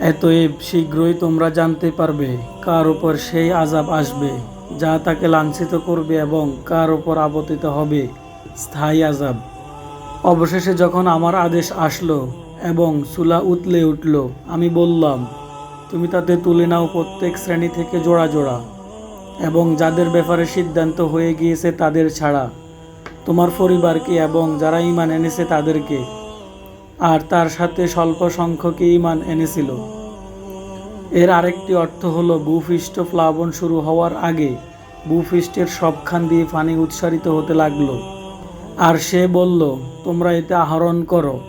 এতএব শীঘ্রই তোমরা জানতে পারবে কার উপর সেই আজাব আসবে, যা তাকে লাঞ্ছিত করবে এবং কার উপর আপতিত হবে। স্থায়ী আজাব অবশেষে যখন আমার আদেশ আসলো এবং চুলা উতলে উঠল, আমি বললাম, তুমি তাতে তুলে নাও প্রত্যেক শ্রেণি থেকে জোড়া জোড়া এবং যাদের ব্যাপারে সিদ্ধান্ত হয়ে গিয়েছে তাদের ছাড়া। তোমার পরিবারকে এবং যারা ইমান এনেছে তাদেরকে আর তার সাথে স্বল্প সংখ্যকে ইমান এনেছিল। এর আরেকটি অর্থ হল, ভূপৃষ্ঠ প্লাবন শুরু হওয়ার আগে ভূপৃষ্ঠের সবখান দিয়ে পানি উৎসারিত হতে লাগল। আর সে বলল, তোমরা এতে আহরণ করো।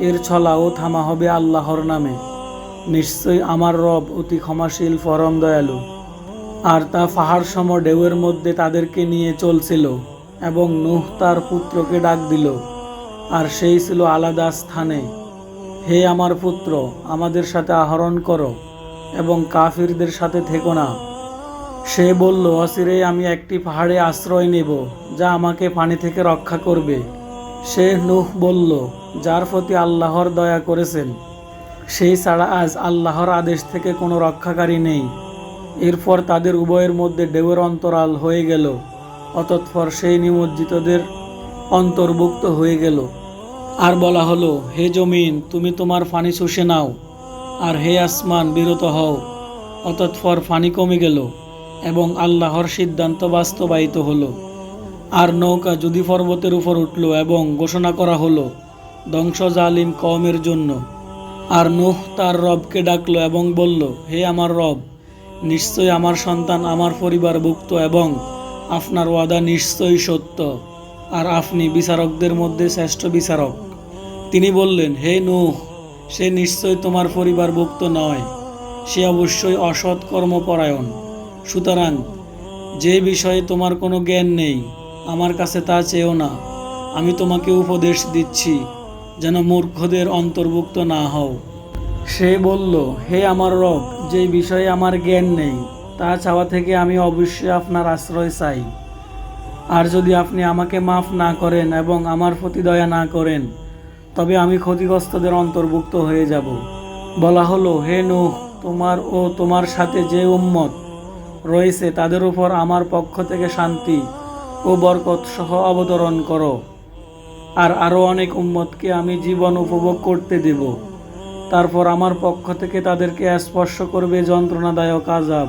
এর ছলা ও থামা হবে আল্লাহর নামে। নিশ্চয়ই আমার রব অতি ক্ষমাশীল, পরম দয়ালু। আর তা পাহাড় সম ঢেউয়ের মধ্যে তাদেরকে নিয়ে চলছিল এবং নুহ তার পুত্রকে ডাক দিল। আর সেই ছিল আলাদা স্থানে। হে আমার পুত্র, আমাদের সাথে আহরণ করো এবং কাফিরদের সাথে থেকো না। সে বলল অচিরে আমি একটি পাহাড়ে আশ্রয় নেব, যা আমাকে পানি থেকে রক্ষা করবে। সে নুহ বলল, যার প্রতি আল্লাহর দয়া করেছেন, সেই ছাড়া আজ আল্লাহর আদেশ থেকে কোনো রক্ষাকারী নেই। এরপর তাদের উভয়ের মধ্যে ঢেউয়ের অন্তরাল হয়ে গেল। অতৎপর সেই নিমজ্জিতদের অন্তর্ভুক্ত হয়ে গেল। আর বলা হলো, হে জমিন, তুমি তোমার পানি শুষে নাও, আর হে আসমান বিরত হও। অতৎপর পানি কমে গেল এবং আল্লাহর সিদ্ধান্ত বাস্তবায়িত হলো। আর নৌকা যদি পর্বতের উপর উঠল এবং ঘোষণা করা হলো, ধ্বংস জালিম কওমের জন্য। আর নুহ তার রবকে ডাকলো এবং বলল, হে আমার রব, নিশ্চয় আমার সন্তান আমার পরিবারভুক্ত এবং আপনার ওয়াদা নিশ্চয়ই সত্য। আর আপনি বিচারকদের মধ্যে শ্রেষ্ঠ বিচারক। তিনি বললেন, হে নূহ, সে নিশ্চয় তোমার পরিবারভুক্ত নয়। সে অবশ্যই অসৎ কর্মপরায়ণ। সুতরাং যে বিষয়ে তোমার কোনো জ্ঞান নেই, আমার কাছে তা চেয়েও না। আমি তোমাকে উপদেশ দিচ্ছি, যেন মূর্খদের অন্তর্ভুক্ত না হও। সে বলল, হে আমার রব, যে বিষয়ে আমার জ্ঞান নেই, তা চাওয়া থেকে আমি অবশ্যই আপনার আশ্রয় চাই। আর যদি আপনি আমাকে মাফ না করেন এবং আমার প্রতি দয়া না করেন, তবে আমি ক্ষতিগ্রস্তদের অন্তর্ভুক্ত হয়ে যাব। বলা হলো, হে নুহ, তোমার ও তোমার সাথে যে উম্মত রয়েছে, তাদের উপর আমার পক্ষ থেকে শান্তি ও বরকত সহ অবতরণ করো। আর আরও অনেক উম্মতকে আমি জীবন উপভোগ করতে দেব। তারপর আমার পক্ষ থেকে তাদেরকে স্পর্শ করবে যন্ত্রণাদায়ক আজাব